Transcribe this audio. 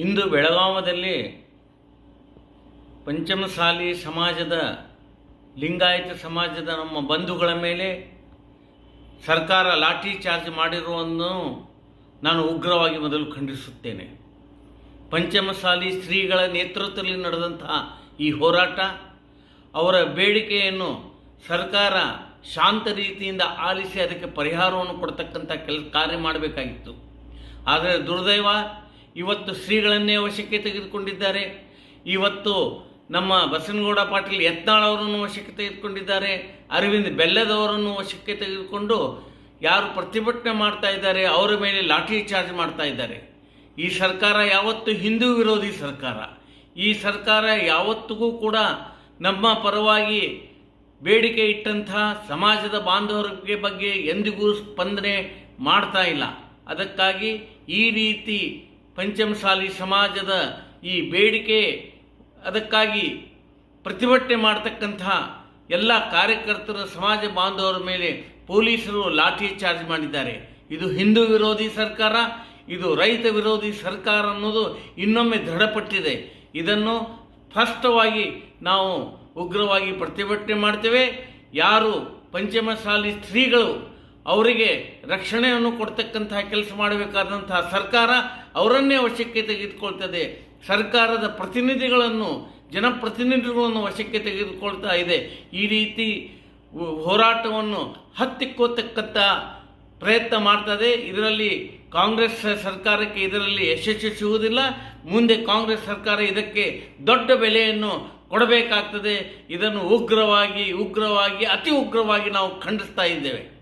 ಇಂದು ಬೆಳಗಾವದಲ್ಲಿ ಪಂಚಮಸಾಲಿ ಸಮಾಜದ, ಲಿಂಗಾಯತ ಸಮಾಜದ ನಮ್ಮ ಬಂಧುಗಳ ಮೇಲೆ ಸರ್ಕಾರ ಲಾಠಿ ಚಾರ್ಜ್ ಮಾಡಿರುವುದನ್ನು ನಾನು ಉಗ್ರವಾಗಿ ಮೊದಲು ಖಂಡಿಸುತ್ತೇನೆ. ಪಂಚಮಸಾಲಿ ಸ್ತ್ರೀಗಳ ನೇತೃತ್ವದಲ್ಲಿ ನಡೆದಂತಹ ಈ ಹೋರಾಟ, ಅವರ ಬೇಡಿಕೆಯನ್ನು ಸರ್ಕಾರ ಶಾಂತ ರೀತಿಯಿಂದ ಆಲಿಸಿ ಅದಕ್ಕೆ ಪರಿಹಾರವನ್ನು ಕೊಡ್ತಕ್ಕಂಥ ಕೆಲ, ಕಾರ್ಯ ಮಾಡಬೇಕಾಗಿತ್ತು. ಆದರೆ ದುರ್ದೈವ ಇವತ್ತು ಶ್ರೀಗಳನ್ನೇ ವಶಕ್ಕೆ ತೆಗೆದುಕೊಂಡಿದ್ದಾರೆ. ಇವತ್ತು ನಮ್ಮ ಬಸನಗೌಡ ಪಾಟೀಲ್ ಯತ್ನಾಳ್ ಅವರನ್ನು ವಶಕ್ಕೆ ತೆಗೆದುಕೊಂಡಿದ್ದಾರೆ. ಅರವಿಂದ್ ಬೆಲ್ಲದವರನ್ನು ವಶಕ್ಕೆ ತೆಗೆದುಕೊಂಡು ಯಾರು ಪ್ರತಿಭಟನೆ ಮಾಡ್ತಾ ಇದ್ದಾರೆ, ಅವರ ಮೇಲೆ ಲಾಠಿ ಚಾರ್ಜ್ ಮಾಡ್ತಾ ಇದ್ದಾರೆ. ಈ ಸರ್ಕಾರ ಯಾವತ್ತು ಹಿಂದೂ ವಿರೋಧಿ ಸರ್ಕಾರ. ಈ ಸರ್ಕಾರ ಯಾವತ್ತಿಗೂ ಕೂಡ ನಮ್ಮ ಪರವಾಗಿ ಬೇಡಿಕೆ ಇಟ್ಟಂಥ ಸಮಾಜದ ಬಾಂಧವರಿಗೆ ಬಗ್ಗೆ ಎಂದಿಗೂ ಸ್ಪಂದನೆ ಮಾಡ್ತಾ ಇಲ್ಲ. ಅದಕ್ಕಾಗಿ ಈ ರೀತಿ ಪಂಚಮಸಾಲಿ ಸಮಾಜದ ಈ ಬೇಡಿಕೆ, ಅದಕ್ಕಾಗಿ ಪ್ರತಿಭಟನೆ ಮಾಡ್ತಕ್ಕಂತಹ ಎಲ್ಲ ಕಾರ್ಯಕರ್ತರ ಸಮಾಜ ಬಾಂಧವರ ಮೇಲೆ ಪೊಲೀಸರು ಲಾಠಿ ಚಾರ್ಜ್ ಮಾಡಿದ್ದಾರೆ. ಇದು ಹಿಂದೂ ವಿರೋಧಿ ಸರ್ಕಾರ, ಇದು ರೈತ ವಿರೋಧಿ ಸರ್ಕಾರ ಅನ್ನೋದು ಇನ್ನೊಮ್ಮೆ ದೃಢಪಟ್ಟಿದೆ. ಇದನ್ನು ಸ್ಪಷ್ಟವಾಗಿ ನಾವು ಉಗ್ರವಾಗಿ ಪ್ರತಿಭಟನೆ ಮಾಡ್ತೇವೆ. ಯಾರು ಪಂಚಮಸಾಲಿ ಸ್ತ್ರೀಗಳು ಅವರಿಗೆ ರಕ್ಷಣೆಯನ್ನು ಕೊಡ್ತಕ್ಕಂತಹ ಕೆಲಸ ಮಾಡಬೇಕಾದಂತಹ ಸರ್ಕಾರ ಅವರನ್ನೇ ವಶಕ್ಕೆ ತೆಗೆದುಕೊಳ್ತದೆ. ಸರ್ಕಾರದ ಪ್ರತಿನಿಧಿಗಳನ್ನು, ಜನಪ್ರತಿನಿಧಿಗಳನ್ನು ವಶಕ್ಕೆ ತೆಗೆದುಕೊಳ್ತಾ ಇದೆ. ಈ ರೀತಿ ಹೋರಾಟವನ್ನು ಹತ್ತಿಕ್ಕೋತಕ್ಕಂಥ ಪ್ರಯತ್ನ ಮಾಡ್ತದೆ. ಇದರಲ್ಲಿ ಕಾಂಗ್ರೆಸ್ ಸರ್ಕಾರಕ್ಕೆ ಇದರಲ್ಲಿ ಯಶಸ್ಸು ಸಿಗುವುದಿಲ್ಲ ಮುಂದೆ ಕಾಂಗ್ರೆಸ್ ಸರ್ಕಾರ ಇದಕ್ಕೆ ದೊಡ್ಡ ಬೆಲೆಯನ್ನು ಕೊಡಬೇಕಾಗ್ತದೆ. ಇದನ್ನು ಉಗ್ರವಾಗಿ ಉಗ್ರವಾಗಿ, ಅತಿ ಉಗ್ರವಾಗಿ ನಾವು ಖಂಡಿಸ್ತಾ ಇದ್ದೇವೆ.